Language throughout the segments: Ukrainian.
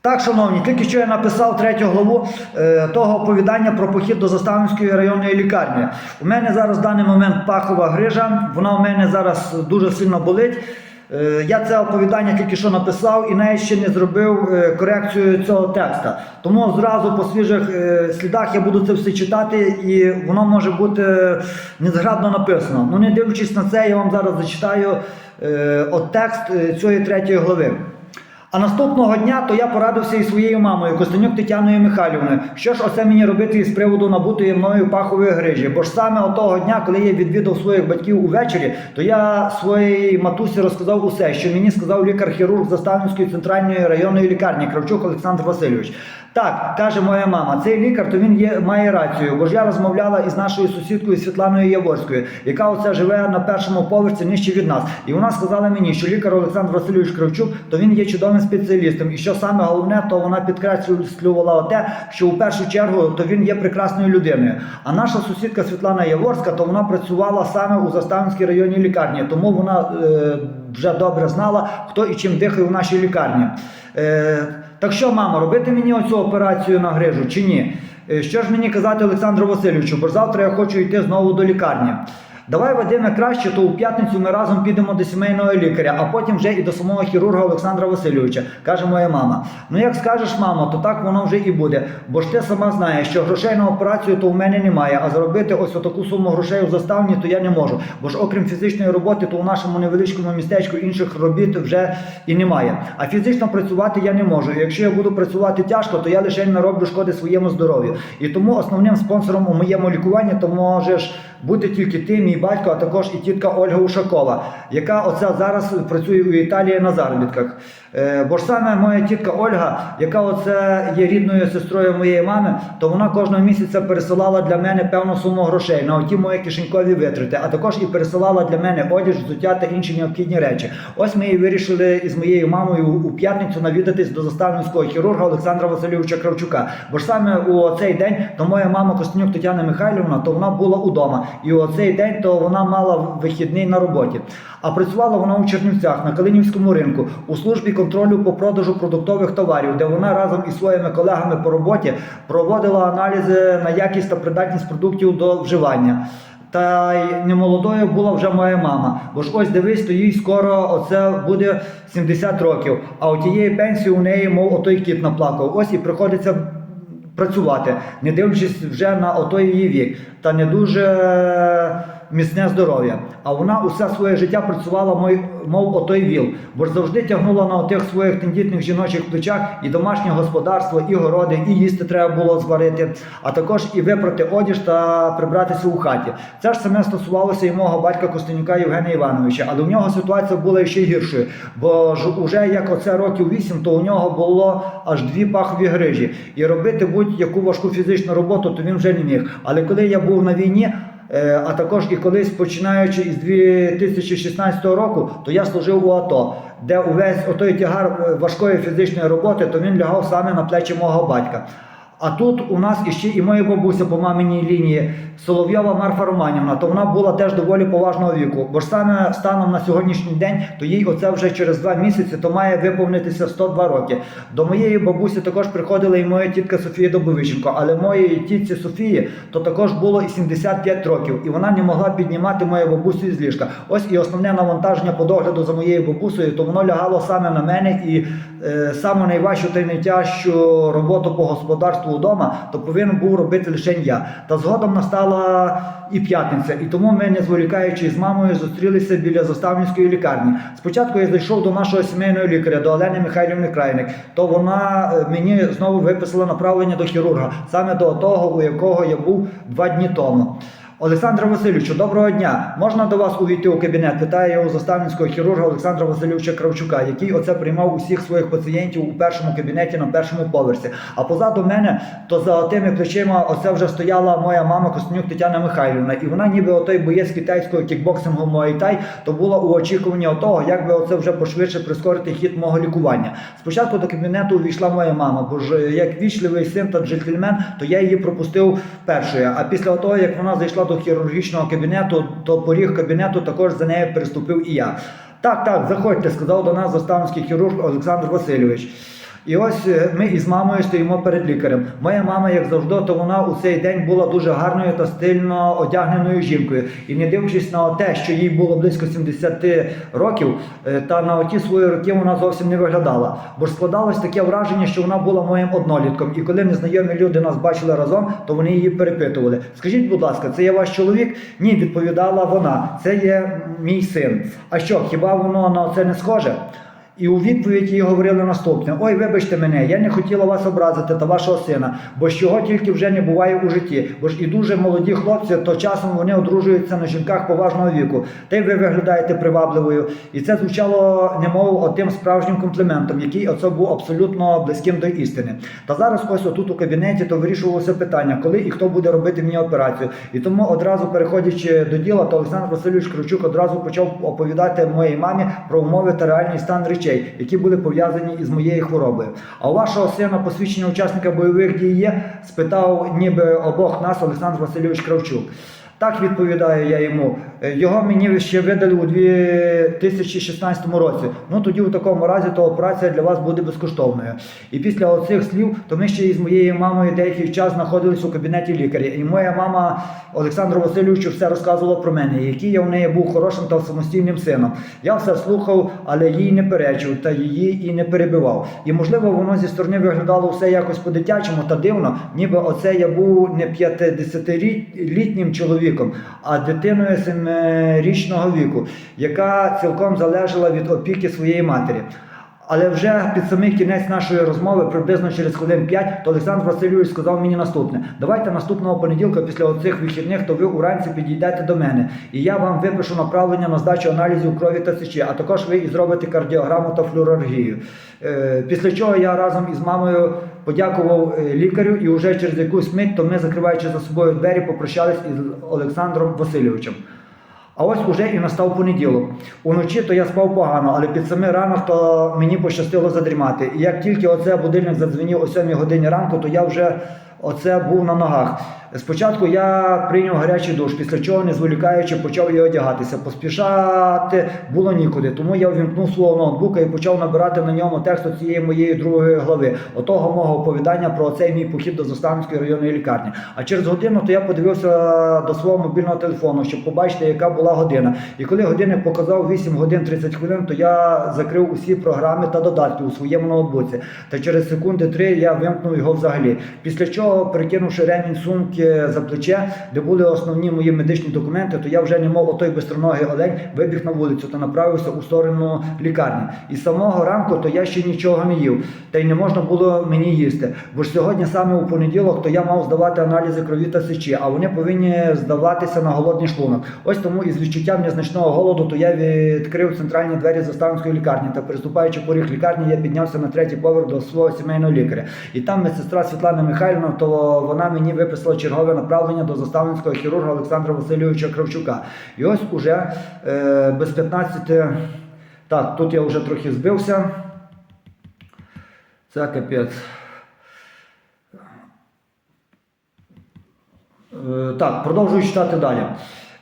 Так, шановні, тільки що я написав третю главу е, того оповідання про похід до Заставницької районної лікарні. У мене зараз в даний момент пахова грижа, вона у мене зараз дуже сильно болить. Е, я це оповідання тільки що написав і навіть ще не зробив е, корекцію цього текста. Тому зразу по свіжих е, слідах я буду це все читати, і воно може бути незграбно написано. Ну, не дивлячись на це, я вам зараз зачитаю е, от текст е, цієї третьої глави. А наступного дня то я порадився із своєю мамою Костенюк Тетяною Михайлівною. Що ж оце мені робити із приводу набутої мною пахової грижі? Бо ж саме того дня, коли я відвідав своїх батьків увечері, то я своїй матусі розказав усе, що мені сказав лікар-хірург Заставницької центральної районної лікарні Кравчук Олександр Васильович. Так, каже моя мама, цей лікар, то він є, має рацію, бо ж я розмовляла із нашою сусідкою Світланою Яворською, яка оце живе на першому поверсі нижче від нас. І вона сказала мені, що лікар Олександр Васильович Кравчук, то він є чудовим спеціалістом. І що саме головне, то вона підкреслювала те, що у першу чергу то він є прекрасною людиною. А наша сусідка Світлана Яворська, то вона працювала саме у Заставницькій районній лікарні, тому вона е, вже добре знала, хто і чим дихає у нашій лікарні. Е, так що, мамо, робити мені оцю операцію на грижу чи ні? Е, Що ж мені казати Олександру Васильовичу, бо завтра я хочу йти знову до лікарні. Давай, Вадиме, краще, то у п'ятницю ми разом підемо до сімейного лікаря, а потім вже і до самого хірурга Олександра Васильовича, каже моя мама. Ну як скажеш, мамо, то так воно вже і буде. Бо ж ти сама знаєш, що грошей на операцію то у мене немає, а заробити ось отаку суму грошей у заставні то я не можу. Бо ж окрім фізичної роботи, то у нашому невеличкому містечку інших робіт вже і немає. А фізично працювати я не можу. І якщо я буду працювати тяжко, то я лише нароблю шкоди своєму здоров'ю. І тому основним спонсором у моєму лікуванні то можеш бути тільки ти, мій батько, а також і тітка Ольга Ушакова, яка оце зараз працює у Італії на заробітках. Е, бо ж саме моя тітка Ольга, яка оце є рідною сестрою моєї мами, то вона кожного місяця пересилала для мене певну суму грошей на оті мої кишенькові витрати, а також і пересилала для мене одяг, взуття та інші необхідні речі. Ось ми і вирішили із моєю мамою у п'ятницю навідатись до заставницького хірурга Олександра Васильовича Кравчука. Бо ж саме у цей день то моя мама Костенюк Тетяна Михайлівна, то вона була удома. І у цей день то вона мала вихідний на роботі. А працювала вона у Чернівцях на Калинівському ринку у службі контролю по продажу продуктових товарів, де вона разом із своїми колегами по роботі проводила аналізи на якість та придатність продуктів до вживання. Та й немолодою була вже моя мама. Бо ж ось дивись, то їй скоро оце буде 70 років. А у тієї пенсії у неї, мов отой кіт наплакав. Ось і приходиться працювати, не дивлячись вже на отой її вік та не дуже міцне здоров'я. А вона усе своє життя працювала, мой- мов отой віл, бо завжди тягнула на отих своїх тендітних жіночих плечах і домашнє господарство, і городи, і їсти треба було зварити, а також і випрати одіж та прибратися у хаті. Це ж саме стосувалося і мого батька Костянюка Євгена Івановича, але у нього ситуація була ще гіршою, бо ж уже як оце років вісім, то у нього було аж дві пахові грижі. І робити будь-яку важку фізичну роботу, то він вже не міг. Але коли я був на війні, а також і колись починаючи із 2016 року, то я служив у АТО, де увесь отой тягар е, важкої фізичної роботи, то він лягав саме на плечі мого батька. А тут у нас іще і моя бабуся по маминій лінії Соловйова Марфа Романівна, то вона була теж доволі поважного віку. Бо ж саме станом на сьогоднішній день, то їй оце вже через два місяці то має виповнитися 102 роки. До моєї бабусі також приходила і моя тітка Софія Добовиченко, але моїй тітці Софії то також було і 75 років, і вона не могла піднімати мою бабусю із ліжка. Ось і основне навантаження по догляду за моєю бабусею, то воно лягало саме на мене, і е, саме найважчу та й найтяжчу роботу по господарству вдома, то повинен був робити лише я. Та згодом настала і п'ятниця, і тому ми, не зволікаючи з мамою, зустрілися біля заставницької лікарні. Спочатку я зайшов до нашого сімейного лікаря, до Олени Михайлівни Крайник, то вона е, мені знову виписала направлення до хірурга, саме до того, у якого я був два дні тому. Олександра Васильовичу, доброго дня. Можна до вас увійти у кабінет? Питає у заставницького хірурга Олександра Васильовича Кравчука, який оце приймав усіх своїх пацієнтів у першому кабінеті на першому поверсі. А позаду мене, то за тими плечима, оце вже стояла моя мама Костенюк Тетяна Михайлівна. І вона, ніби отой боєць китайського кікбоксингу Муайтай, то була у очікуванні того, як би оце вже пошвидше прискорити хід мого лікування. Спочатку до кабінету увійшла моя мама, бо ж як вічливий син та джентльмен, то я її пропустив першою. А після того, як вона зайшла до хірургічного кабінету, то поріг кабінету також за нею переступив і я. Так, так, заходьте, сказав до нас заставський хірург Олександр Васильович. І ось е, ми із мамою стоїмо перед лікарем. Моя мама, як завжди, то вона у цей день була дуже гарною та стильно одягненою жінкою. І не дивлячись на те, що їй було близько 70 років, е, та на оті свої роки вона зовсім не виглядала. Бо ж складалось таке враження, що вона була моїм однолітком. І коли незнайомі люди нас бачили разом, то вони її перепитували: Скажіть, будь ласка, це є ваш чоловік? Ні, відповідала вона. Це є мій син. А що, хіба воно на це не схоже? І у відповідь їй говорили наступне: Ой, вибачте мене, я не хотіла вас образити та вашого сина, бо ж чого тільки вже не буває у житті. Бо ж і дуже молоді хлопці, то часом вони одружуються на жінках поважного віку. Та й ви виглядаєте привабливою. І це звучало немов отим справжнім компліментом, який оце був абсолютно близьким до істини. Та зараз ось отут у кабінеті то вирішувалося питання, коли і хто буде робити мені операцію. І тому одразу переходячи до діла, то Олександр Васильович Кравчук одразу почав оповідати моїй мамі про умови та реальний стан речей, які були пов'язані із моєю хворобою. А у вашого сина посвідчення учасника бойових дій є? спитав ніби обох нас Олександр Васильович Кравчук. Так відповідаю я йому. Е, Його мені ще видали у 2016 році. Ну тоді у такому разі то операція для вас буде безкоштовною. І після оцих слів, то ми ще із моєю мамою деякий час знаходились у кабінеті лікаря. І моя мама Олександру Васильовичу все розказувала про мене, який я в неї був хорошим та самостійним сином. Я все слухав, але їй не перечив та її і не перебивав. І можливо, воно зі сторони виглядало все якось по-дитячому та дивно, ніби оце я був не 50-літнім чоловіком, а дитиною семирічного віку, яка цілком залежала від опіки своєї матері. Але вже під самий кінець нашої розмови, приблизно через хвилин 5, то Олександр Васильович сказав мені наступне: давайте наступного понеділка, після оцих вихідних, то ви уранці підійдете до мене, і я вам випишу направлення на здачу аналізів крові та сечі, а також ви і зробите кардіограму та флюорогію. Е, Після чого я разом із мамою подякував е, лікарю, і вже через якусь мить, то ми, закриваючи за собою двері, попрощались із Олександром Васильовичем. А ось уже і настав понеділок. Уночі то я спав погано, але під самий ранок то мені пощастило задрімати. І як тільки оце будильник задзвенів о 7 годині ранку, то я вже оце був на ногах. Спочатку я прийняв гарячий душ, після чого, не зволікаючи, почав і одягатися. Поспішати було нікуди, тому я увімкнув свого ноутбука і почав набирати на ньому текст цієї моєї другої глави, отого мого оповідання про цей мій похід до Заставницької районної лікарні. А через годину то я подивився до свого мобільного телефону, щоб побачити, яка була година. І коли годинник показав 8 годин 30 хвилин, то я закрив усі програми та додатки у своєму ноутбуці. Та через секунди три я вимкнув його взагалі. Після чого, перекинувши ремінь сумки за плече, де були основні мої медичні документи, то я вже не мов отой безстроногий олень вибіг на вулицю та направився у сторону лікарні. І з самого ранку то я ще нічого не їв, та й не можна було мені їсти. Бо ж сьогодні саме у понеділок то я мав здавати аналізи крові та сечі, а вони повинні здаватися на голодний шлунок. Ось тому із відчуттям незначного голоду, то я відкрив центральні двері заставницької лікарні та приступаючи поріг лікарні, я піднявся на третій поверх до свого сімейного лікаря. І там медсестра Світлана Михайлівна, то вона мені виписала чергове направлення до заставницького хірурга Олександра Васильовича Кравчука. І ось уже е, без 15. Так, тут я вже трохи збився. Це капець. Е, Так, продовжую читати далі.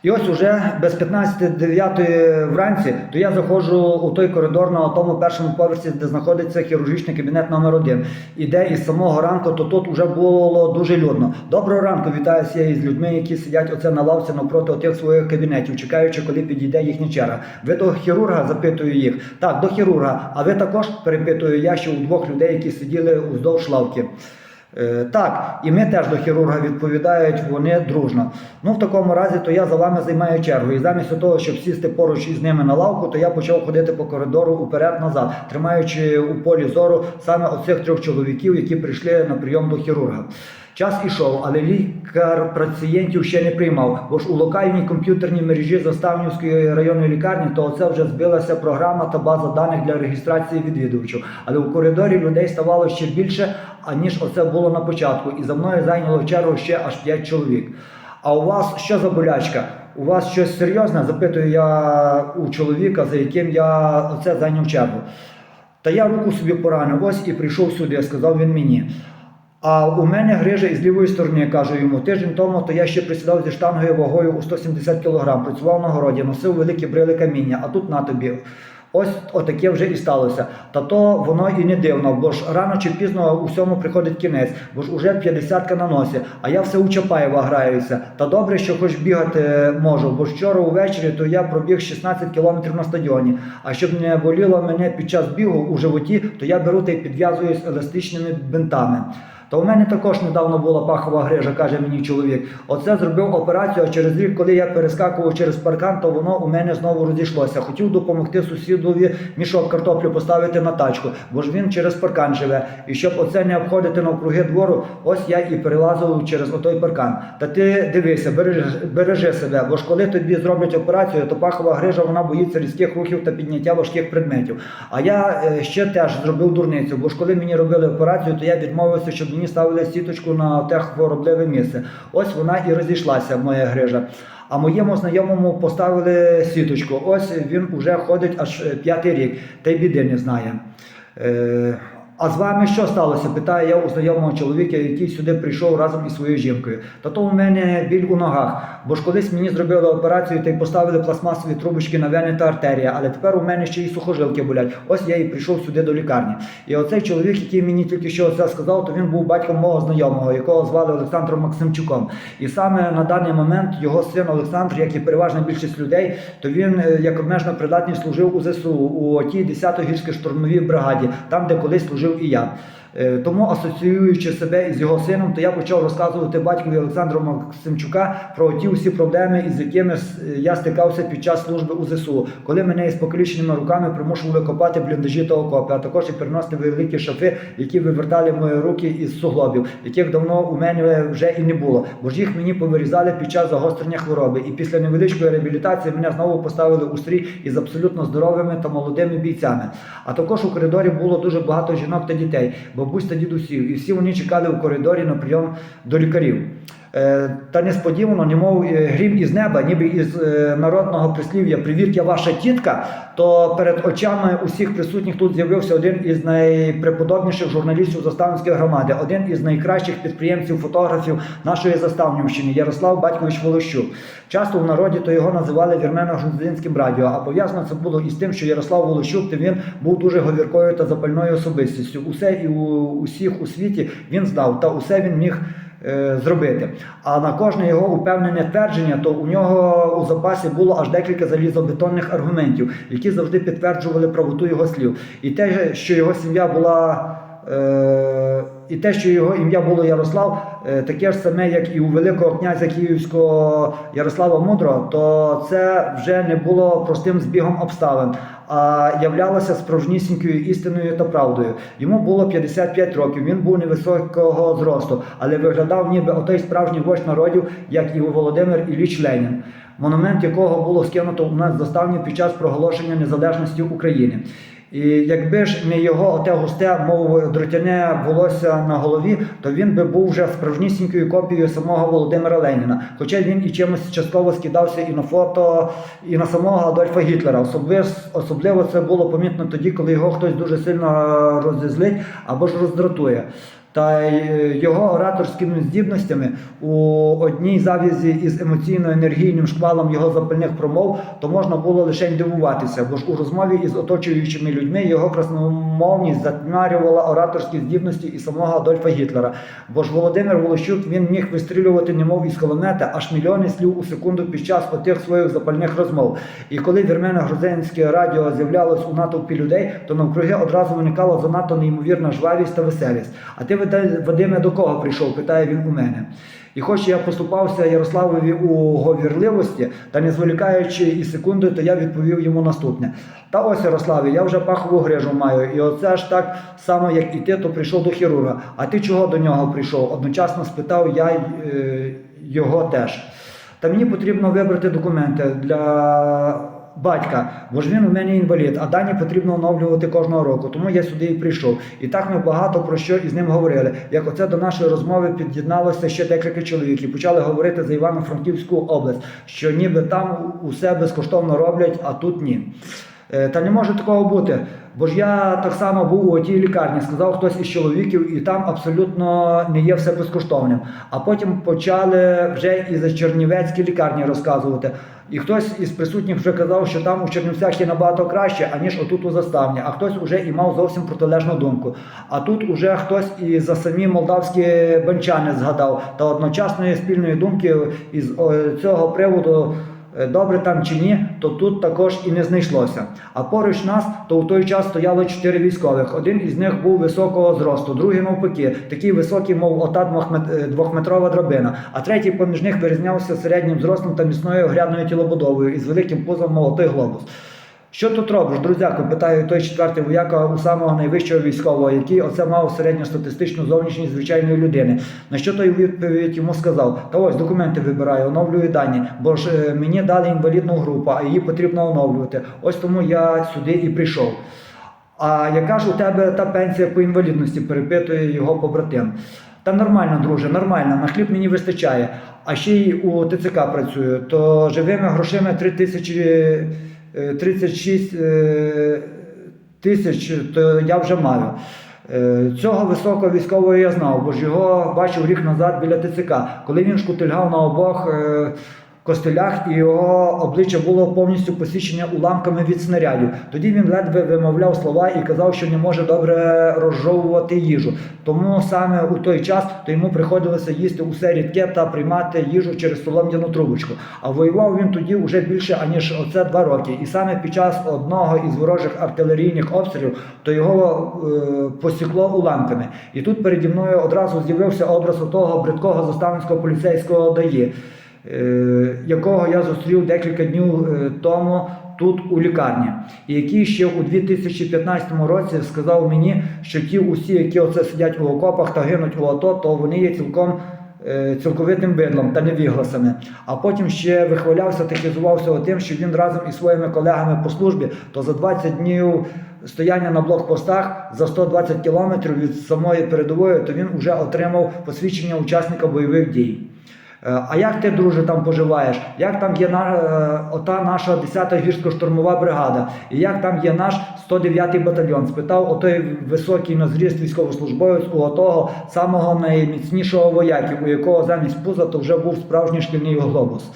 І ось уже без 15.09 вранці, то я заходжу у той коридор на тому першому поверсі, де знаходиться хірургічний кабінет номер 1 І де із самого ранку, то тут вже було дуже людно. Доброго ранку, вітаюся із людьми, які сидять оце на лавці навпроти отих своїх кабінетів, чекаючи, коли підійде їхня черга. Ви до хірурга запитую їх. Так, до хірурга. А ви також перепитую я ще у двох людей, які сиділи уздовж лавки. Е, Так, і ми теж до хірурга відповідають вони дружно. Ну, в такому разі, то я за вами займаю чергу. І замість того, щоб сісти поруч із ними на лавку, то я почав ходити по коридору уперед-назад, тримаючи у полі зору саме оцих трьох чоловіків, які прийшли на прийом до хірурга. Час ішов, але лікар пацієнтів ще не приймав, бо ж у локальній комп'ютерній мережі Заставнівської районної лікарні, то оце вже збилася програма та база даних для реєстрації відвідувачів. Але у коридорі людей ставало ще більше, аніж оце було на початку. І за мною зайняло чергу ще аж 5 чоловік. А у вас що за болячка? У вас щось серйозне? Запитую я у чоловіка, за яким я оце зайняв чергу. Та я руку собі поранив, ось і прийшов сюди, сказав він мені. А у мене грижа із лівої сторони, я кажу йому. Тиждень тому то я ще присідав зі штангою вагою у 170 кг, працював на городі, носив великі брили каміння, а тут на тобі. Ось отаке вже і сталося. Та то воно і не дивно, бо ж рано чи пізно усьому приходить кінець, бо ж уже п'ятдесятка на носі, а я все у Чапаєва граюся. Та добре, що хоч бігати можу, бо вчора увечері то я пробіг 16 кілометрів на стадіоні. А щоб не боліло мене під час бігу у животі, то я беру та й підв'язуюсь еластичними бинтами. Та у мене також недавно була пахова грижа, каже мені чоловік. Оце зробив операцію, а через рік, коли я перескакував через паркан, то воно у мене знову розійшлося. Хотів допомогти сусідові мішок картоплю поставити на тачку, бо ж він через паркан живе. І щоб оце не обходити навкруги двору, ось я і перелазив через отой паркан. Та ти дивися, бережи, бережи себе, бо ж коли тобі зроблять операцію, то пахова грижа вона боїться різких рухів та підняття важких предметів. А я е, ще теж зробив дурницю, бо ж коли мені робили операцію, то я відмовився, щоб мені ставили сіточку на те хворобливе місце. Ось вона і розійшлася, моя грижа. А моєму знайомому поставили сіточку. Ось він уже ходить аж е, п'ятий рік, та й біди не знає. Е, а з вами що сталося? питаю я у знайомого чоловіка, який сюди прийшов разом із своєю жінкою. Та то у мене біль у ногах, бо ж колись мені зробили операцію та й поставили пластмасові трубочки на вени та артерія, але тепер у мене ще й сухожилки болять. Ось я і прийшов сюди до лікарні. І оцей чоловік, який мені тільки що це сказав, то він був батьком мого знайомого, якого звали Олександром Максимчуком. І саме на даний момент його син Олександр, як і переважна більшість людей, то він е, як обмежено придатний служив у ЗСУ у тій 10-й гірсько-штурмовій бригаді, там, де колись служив і я. Е, Тому асоціюючи себе із його сином, то я почав розказувати батькові Олександру Максимчука про ті всі проблеми, із якими я стикався під час служби у ЗСУ, коли мене із покаліченими руками примушували копати бліндажі та окопи, а також і переносити великі шафи, які вивертали мої руки із суглобів, яких давно у мене вже і не було, бо ж їх мені повирізали під час загострення хвороби. І після невеличкої реабілітації мене знову поставили у стрій із абсолютно здоровими та молодими бійцями. А також у коридорі було дуже багато жінок та дітей, бабусь та дідусів, і всі вони чекали у коридорі на прийом до лікарів. Е, Та несподівано, немов е, грім із неба, ніби із е, народного прислів'я Привіт, я ваша тітка. То перед очами усіх присутніх тут з'явився один із найпреподобніших журналістів Заставницької громади, один із найкращих підприємців, фотографів нашої Заставнівщини Ярослав Батькович Волощук. Часто в народі то його називали вірмено-грузинським радіо, а пов'язано це було із тим, що Ярослав Волощук він був дуже говіркою та запальною особистістю. Усе і у усіх у світі він знав, та усе він міг зробити. А на кожне його упевнене твердження, то у нього у запасі було аж декілька залізобетонних аргументів, які завжди підтверджували правоту його слів. І те, що його сім'я була. Е, і те, що його ім'я було Ярослав, е, таке ж саме, як і у Великого князя Київського Ярослава Мудрого, то це вже не було простим збігом обставин, а являлося справжнісінькою істиною та правдою. Йому було 55 років, він був невисокого зросту, але виглядав ніби отой справжній вождь народів, як і Володимир Ілліч Ленін, монумент якого було скинуто у нас в заставні під час проголошення незалежності України. І якби ж не його оте густе, мов дротяне волосся на голові, то він би був вже справжнісінькою копією самого Володимира Леніна. Хоча він і чимось частково скидався і на фото, і на самого Адольфа Гітлера. Особливо, особливо це було помітно тоді, коли його хтось дуже сильно розізлить або ж роздратує. Та його ораторськими здібностями у одній зав'язі із емоційно-енергійним шквалом його запальних промов, то можна було лише дивуватися, бо ж у розмові із оточуючими людьми його красномовність затьмарювала ораторські здібності і самого Адольфа Гітлера. Бо ж Володимир Волощук він міг вистрілювати немов із кулемета аж мільйони слів у секунду під час отих своїх запальних розмов. І коли вірмено-грузинське радіо з'являлось у натовпі людей, то навкруги одразу виникала занадто неймовірна жвавість та веселість. А ти Ваде- Вадиме до кого прийшов? питає він у мене. І хоч я поступався Ярославові у говірливості, та не зволікаючи і секунди, то я відповів йому наступне. Та ось Ярославе, я вже пахову грижу маю, і оце ж так само, як і ти, то прийшов до хірурга. А ти чого до нього прийшов? Одночасно спитав я е, його теж. Та мені потрібно вибрати документи для батька, бо ж він у мене інвалід, а дані потрібно оновлювати кожного року. Тому я сюди і прийшов. І так ми багато про що із ним говорили. Як оце до нашої розмови під'єдналося ще декілька чоловік і почали говорити за Івано-Франківську область, що ніби там усе безкоштовно роблять, а тут ні. Е, Та не може такого бути. Бо ж я так само був у тій лікарні, сказав хтось із чоловіків, і там абсолютно не є все безкоштовним. А потім почали вже і за Чернівецькі лікарні розказувати. І хтось із присутніх вже казав, що там у Чернівцях є набагато краще, аніж отут у заставні. А хтось уже і мав зовсім протилежну думку. А тут уже хтось і за самі молдавські банчани згадав та одночасної спільної думки із цього приводу. Е, Добре там чи ні, то тут також і не знайшлося. А поруч нас то у той час стояло чотири військових. Один із них був високого зросту, другий навпаки, такий високий, мов ота е, двохметрова драбина. А третій поміж них вирізнявся середнім зростом та міцною грядною тілобудовою із великим пузом, молотий глобус. Що тут робиш, друзяко? питає той четвертий вояка у самого найвищого військового, який оце мав середньостатистичну зовнішність звичайної людини. На що той відповідь йому сказав: Та ось документи вибираю, оновлюю дані, бо ж е, мені дали інвалідну групу, а її потрібно оновлювати. Ось тому я сюди і прийшов. А яка ж у тебе та пенсія по інвалідності? перепитує його побратим. Та нормально, друже, нормально, на хліб мені вистачає. А ще й у ТЦК працюю, то живими грошима 3 тисячі 36 е, тисяч, то я вже маю. Е, Цього високого військового я знав, бо ж його бачив рік назад біля ТЦК, коли він шкутильгав на обох е, костелях, і його обличчя було повністю посічене уламками від снарядів. Тоді він ледве вимовляв слова і казав, що не може добре розжовувати їжу. Тому саме у той час то йому приходилося їсти усе рідке та приймати їжу через солом'яну трубочку. А воював він тоді вже більше аніж оце два роки. І саме під час одного із ворожих артилерійних обстрілів то його е, посікло уламками. І тут переді мною одразу з'явився образ того бридкого заставницького поліцейського ДАІ, е, якого я зустрів декілька днів е, тому тут у лікарні, і який ще у 2015 році сказав мені, що ті усі, які оце сидять у окопах та гинуть у АТО, то вони є цілком. е, Цілковитим бидлом та невігласами. А потім ще вихвалявся та хизувався тим, що він разом із своїми колегами по службі, то за 20 днів стояння на блокпостах за 120 кілометрів від самої передової, то він вже отримав посвідчення учасника бойових дій. Е, А як ти, друже, там поживаєш? Як там є на, е, ота наша 10-та гірсько-штурмова бригада? І як там є наш 109-й батальйон? Спитав отой високий на військовослужбовець у отого самого найміцнішого вояки, у якого замість пуза то вже був справжній шкільний глобус.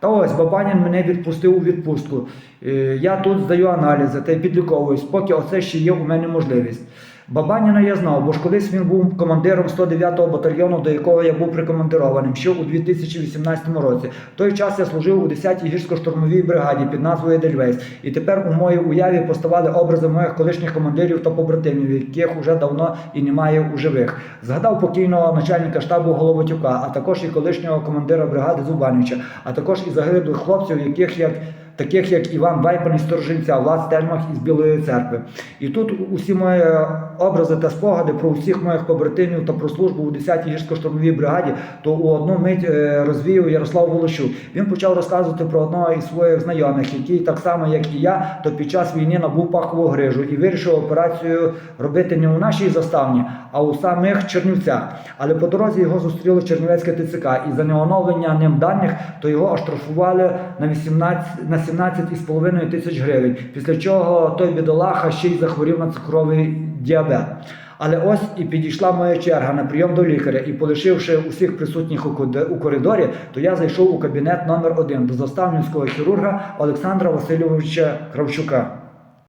Та ось Бабанін мене відпустив у відпустку. Е, Я тут здаю аналізи та й підліковуюсь, поки оце ще є у мене можливість. Бабаніна я знав, бо ж колись він був командиром 109-го батальйону, до якого я був прикомандированим ще у 2018 році. В той час я служив у 10-й гірсько-штурмовій бригаді під назвою Дельвейс. І тепер у моїй уяві поставали образи моїх колишніх командирів та побратимів, яких уже давно і немає у живих. Згадав покійного начальника штабу Головотюка, а також і колишнього командира бригади Зубанича, а також і загиблих хлопців, яких як таких як Іван Вайпан із Сторжинця, Влад Стельмах із Білої церкви. І тут усі мої образи та спогади про всіх моїх побратимів та про службу у 10-й гірсько-штурмовій бригаді, то у одну мить е, розвіяв Ярослав Волощук. Він почав розказувати про одного із своїх знайомих, який так само, як і я, то під час війни набув пахову грижу і вирішив операцію робити не у нашій заставні, а у самих Чернівцях. Але по дорозі його зустріли Чернівецьке ТЦК, і за неоновлення ним даних, то його оштрафували на 18, на 17,5 тисяч гривень. Після чого той бідолаха ще й захворів на цукровий діабет. Але ось і підійшла моя черга на прийом до лікаря, і полишивши усіх присутніх у коридорі, то я зайшов у кабінет номер один до заставницького хірурга Олександра Васильовича Кравчука.